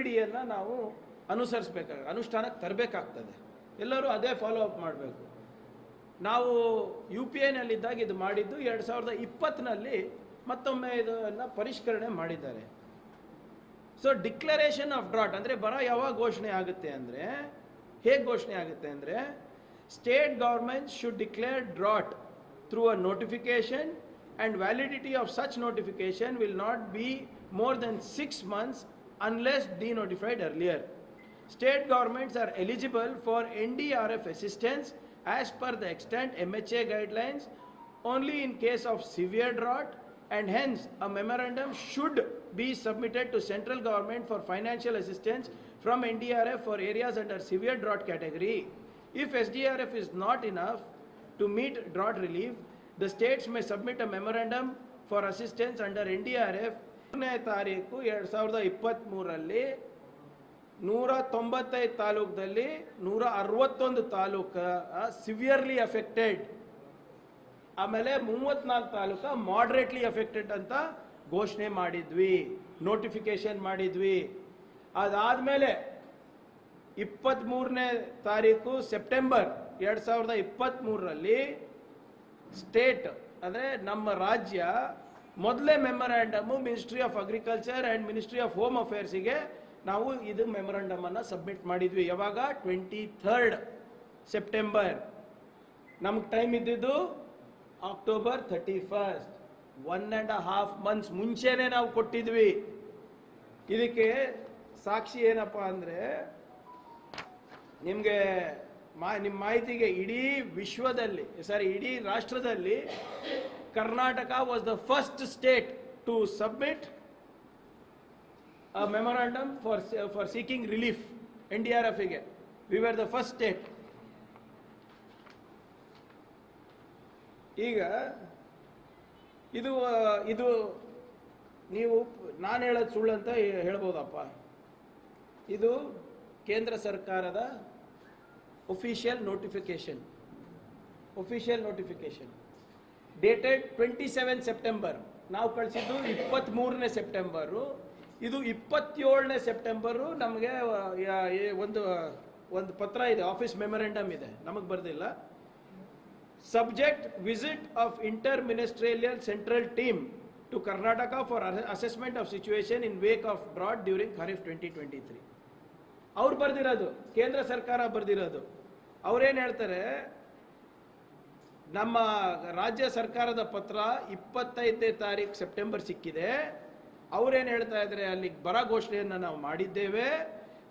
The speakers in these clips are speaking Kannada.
ಪಿ ಡಿಯನ್ನು ನಾವು ಅನುಸರಿಸ್ಬೇಕಾಗ ಅನುಷ್ಠಾನಕ್ಕೆ ತರಬೇಕಾಗ್ತದೆ. ಎಲ್ಲರೂ ಅದೇ ಫಾಲೋ ಅಪ್ ಮಾಡಬೇಕು. ನಾವು ಯು ಪಿ ಐನಲ್ಲಿದ್ದಾಗ ಇದು ಮಾಡಿದ್ದು ಎರಡು ಸಾವಿರದ ಇಪ್ಪತ್ತರಲ್ಲಿ ಮತ್ತೊಮ್ಮೆ ಇದನ್ನು ಪರಿಷ್ಕರಣೆ ಮಾಡಿದ್ದಾರೆ. ಸೊ ಡಿಕ್ಲರೇಷನ್ ಆಫ್ ಡ್ರಾಟ್ ಅಂದರೆ ಬರ ಯಾವಾಗ ಘೋಷಣೆ ಆಗುತ್ತೆ ಅಂದರೆ, ಹೇಗೆ ಘೋಷಣೆ ಆಗುತ್ತೆ ಅಂದರೆ state government should declare drought through a notification and validity of such notification will not be more than six months unless denotified earlier. State governments are eligible for NDRF assistance as per the extant MHA guidelines only in case of severe drought and hence a memorandum should be submitted to central government for financial assistance from NDRF for areas under severe drought category. If SDRF is not enough to meet drought relief, the states may submit a memorandum for assistance under NDRF ಮೂರನೇ ತಾರೀಕು ಎರಡು ಸಾವಿರದ ಇಪ್ಪತ್ತ್ಮೂರರಲ್ಲಿ ನೂರ ತೊಂಬತ್ತೈದು ತಾಲೂಕಲ್ಲಿ ನೂರ ಅರವತ್ತೊಂದು ತಾಲೂಕ ಸಿವಿಯರ್ಲಿ ಎಫೆಕ್ಟೆಡ್ ಆಮೇಲೆ ಮೂವತ್ನಾಲ್ಕು ತಾಲೂಕ ಮಾಡ್ರೇಟ್ಲಿ ಎಫೆಕ್ಟೆಡ್ ಅಂತ ಘೋಷಣೆ ಮಾಡಿದ್ವಿ ನೋಟಿಫಿಕೇಶನ್ ಮಾಡಿದ್ವಿ. ಅದಾದಮೇಲೆ ಇಪ್ಪತ್ತ್ಮೂರನೇ ತಾರೀಕು ಸೆಪ್ಟೆಂಬರ್ ಎರಡು ಸಾವಿರದ ಇಪ್ಪತ್ತ್ಮೂರರಲ್ಲಿ ಸ್ಟೇಟ್ ಅಂದರೆ ನಮ್ಮ ರಾಜ್ಯ ಮೊದಲೇ memorandum ministry of agriculture and ministry of home ಅಫೇರ್ಸಿಗೆ ನಾವು ಇದು ಮೆಮೊರಾಂಡಮನ್ನು ಸಬ್ಮಿಟ್ ಮಾಡಿದ್ವಿ. ಯಾವಾಗ? ಟ್ವೆಂಟಿ ಥರ್ಡ್ ಸೆಪ್ಟೆಂಬರ್ ನಮ್ಗೆ ಟೈಮ್ ಇದ್ದಿದ್ದು October thirty first one and half months ಮುಂಚೆನೆ ನಾವು ಕೊಟ್ಟಿದ್ವಿ. ಇದಕ್ಕೆ ಸಾಕ್ಷಿ ಏನಪ್ಪ ಅಂದರೆ ನಿಮಗೆ ಮಾ ನಿಮ್ಮ ಮಾಹಿತಿಗೆ ಇಡೀ ವಿಶ್ವದಲ್ಲಿ ಸಾರಿ ಇಡೀ ರಾಷ್ಟ್ರದಲ್ಲಿ Karnataka was the first state to submit a memorandum for, for seeking relief, NDRF-ಗೆ. We were the first state. ಈಗ ಇದು ಇದು ನೀವು ನಾನು ಹೇಳೋದು ಸುಳ್ಳು ಅಂತ ಹೇಳ್ಬೋದಪ್ಪ ಇದು ಕೇಂದ್ರ ಸರ್ಕಾರದ official notification official notification dated twenty seven September ನಾವು ಕಳಿಸಿದ್ದು ಇಪ್ಪತ್ತ್ಮೂರನೇ ಸೆಪ್ಟೆಂಬರು ಇದು ಇಪ್ಪತ್ತೇಳನೇ ಸೆಪ್ಟೆಂಬರು ನಮಗೆ ಒಂದು ಒಂದು ಪತ್ರ ಇದೆ ಆಫೀಸ್ ಮೆಮೊರೆಂಡಮ್ ಇದೆ. ನಮಗೆ ಬರ್ದಿಲ್ಲ. Subject visit of inter ministerial central team to Karnataka for assessment of situation in wake of drought during kharif twenty twenty three ಅವ್ರು ಬರೆದಿರೋದು, ಕೇಂದ್ರ ಸರ್ಕಾರ ಬರೆದಿರೋದು. ಅವ್ರೇನು ಹೇಳ್ತಾರೆ ನಮ್ಮ ರಾಜ್ಯ ಸರ್ಕಾರದ ಪತ್ರ ಇಪ್ಪತ್ತೈದನೇ ತಾರೀಕು ಸೆಪ್ಟೆಂಬರ್ ಸಿಕ್ಕಿದೆ. ಅವರೇನು ಹೇಳ್ತಾ ಇದ್ದಾರೆ, ಅಲ್ಲಿ ಬರ ಘೋಷಣೆಯನ್ನು ನಾವು ಮಾಡಿದ್ದೇವೆ.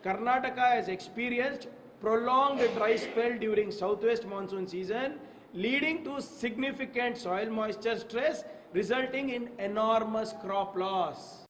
Karnataka as experienced prolonged dry spell during south west monsoon season leading to significant soil moisture stress resulting in enormous crop loss